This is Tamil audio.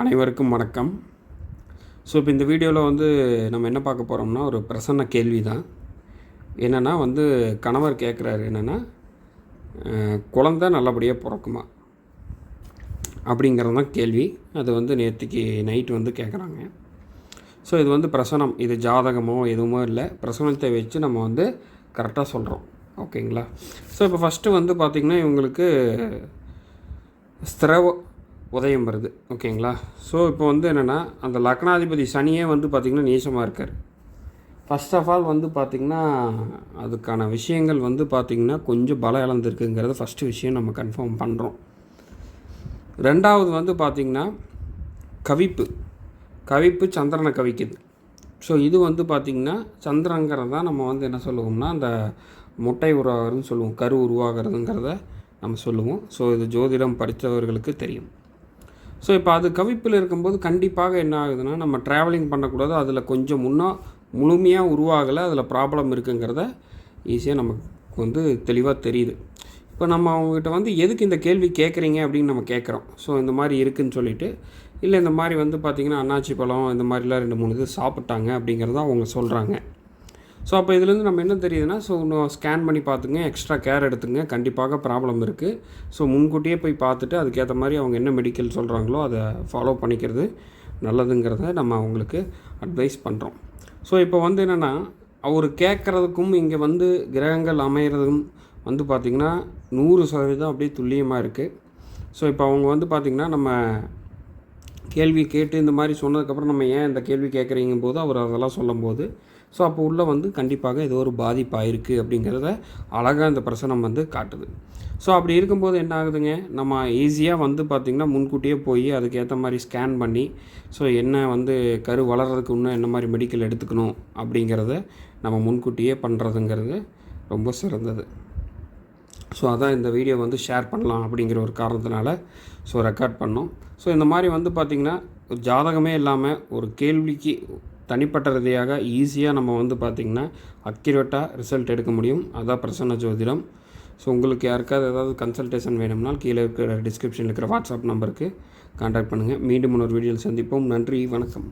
அனைவருக்கும் வணக்கம். ஸோ இப்போ இந்த வீடியோவில் வந்து நம்ம என்ன பார்க்க போகிறோம்னா ஒரு பிரசன்ன கேள்வி தான் என்னென்னா வந்து கணவர் கேட்குறாரு என்னென்னா குழந்த நல்லபடியாக பிறக்குமா? அப்படிங்கிறது தான் கேள்வி. அது வந்து நேற்றுக்கு நைட் வந்து கேட்குறாங்க ஸோ இது வந்து பிரசனம். இது ஜாதகமோ எதுவுமோ இல்லை. பிரசனத்தை வச்சு நம்ம வந்து கரெக்டாக சொல்கிறோம் ஓகேங்களா ஸோ இப்போ ஃபஸ்ட்டு வந்து பார்த்திங்கன்னா இவங்களுக்கு ஸ்திரவ உதயம் வருது. ஓகேங்களா? ஸோ இப்போ வந்து என்னென்னா அந்த லக்னாதிபதி சனியே வந்து பார்த்திங்கன்னா நீசமாக இருக்கார். ஃபஸ்ட் ஆஃப் ஆல் வந்து பார்த்திங்கன்னா அதுக்கான விஷயங்கள் வந்து பார்த்திங்கன்னா கொஞ்சம் பலம் இழந்திருக்குங்கிறத ஃபஸ்ட்டு விஷயம் நம்ம கன்ஃபார்ம் பண்ணுறோம் ரெண்டாவது வந்து பார்த்திங்கன்னா கவிப்பு. கவிப்பு சந்திரனை கவிக்குது. ஸோ இது வந்து பார்த்திங்கன்னா சந்திரங்கிறது தான் நம்ம வந்து என்ன சொல்லுவோம்னா அந்த முட்டை உருவாகிறதுன்னு சொல்லுவோம். கரு உருவாகிறதுங்கிறத நம்ம சொல்லுவோம். ஸோ இது ஜோதிடம் படித்தவர்களுக்கு தெரியும். ஸோ இப்போ அது கவிப்பில் இருக்கும்போது கண்டிப்பாக என்ன ஆகுதுன்னா நம்ம ட்ராவலிங் பண்ணக்கூடாது. அதில் கொஞ்சம் முன்னா முழுமையாக உருவாகலை அதில் ப்ராப்ளம் இருக்குங்கிறத ஈஸியாக நமக்கு வந்து தெளிவாக தெரியுது. இப்போ நம்ம அவங்ககிட்ட வந்து எதுக்கு இந்த கேள்வி கேட்குறீங்க அப்படின்னு நம்ம கேட்குறோம் ஸோ இந்த மாதிரி இருக்குதுன்னு சொல்லிட்டு இல்லை இந்த மாதிரி வந்து பார்த்திங்கன்னா அன்னாச்சி பழம் இந்த மாதிரிலாம் ரெண்டு மூணு இது சாப்பிட்டாங்க அப்படிங்கிறத அவங்க சொல்கிறாங்க ஸோ அப்போ இதுலேருந்து நம்ம என்ன தெரியுதுன்னா ஸோ இன்னும் ஸ்கேன் பண்ணி பார்த்துங்க எக்ஸ்ட்ரா கேர் எடுத்துங்க. கண்டிப்பாக ப்ராப்ளம் இருக்குது ஸோ முன்கூட்டியே போய் பார்த்துட்டு அதுக்கேற்ற மாதிரி அவங்க என்ன மெடிக்கல் சொல்கிறாங்களோ அதை ஃபாலோ பண்ணிக்கிறது நல்லதுங்கிறத நம்ம அவங்களுக்கு அட்வைஸ் பண்ணுறோம் ஸோ இப்போ வந்து என்னென்னா அவர் கேட்குறதுக்கும் இங்கே வந்து கிரகங்கள் அமைகிறதுக்கும் வந்து பார்த்திங்கன்னா நூறு சதவீதம் அப்படியே துல்லியமாக இருக்குது ஸோ இப்போ அவங்க வந்து பார்த்திங்கன்னா நம்ம கேள்வி கேட்டு இந்த மாதிரி சொன்னதுக்கப்புறம் நம்ம ஏன் இந்த கேள்வி கேட்குறீங்கும் போது அவர் அதெல்லாம் சொல்லும்போது ஸோ அப்போ உள்ளே வந்து கண்டிப்பாக ஏதோ ஒரு பாதிப்பாயிருக்கு அப்படிங்கிறத அழகாக இந்த பிரசனம் வந்து காட்டுது. ஸோ அப்படி இருக்கும்போது என்ன ஆகுதுங்க? நம்ம ஈஸியாக வந்து பார்த்திங்கன்னா முன்கூட்டியே போய் அதுக்கேற்ற மாதிரி ஸ்கேன் பண்ணி ஸோ என்ன வந்து கரு வளர்கிறதுக்கு இன்னும் என்ன மாதிரி மெடிக்கல் எடுத்துக்கணும்? அப்படிங்கிறத நம்ம முன்கூட்டியே பண்ணுறதுங்கிறது ரொம்ப சிறந்தது. ஸோ அதான் இந்த வீடியோ வந்து ஷேர் பண்ணலாம் அப்படிங்கிற ஒரு காரணத்தினால ஸோ ரெக்கார்ட் பண்ணோம். ஸோ இந்த மாதிரி வந்து பார்த்திங்கன்னா ஜாதகமே இல்லாமல் ஒரு கேள்விக்கு தனிப்பட்ட ரீதியாக ஈஸியாக நம்ம வந்து பார்த்திங்கன்னா அக்யூரேட்டாக ரிசல்ட் எடுக்க முடியும். அதான் பிரசன்ன ஜோதிடம். ஸோ உங்களுக்கு யாருக்காவது ஏதாவது கன்சல்டேஷன் வேணும்னால் கீழே இருக்கிற டிஸ்கிரிப்ஷனில் இருக்கிற வாட்ஸ்அப் நம்பருக்கு கான்டாக்ட் பண்ணுங்கள் மீண்டும் இன்னொரு வீடியோவில் சந்திப்போம். நன்றி. வணக்கம்.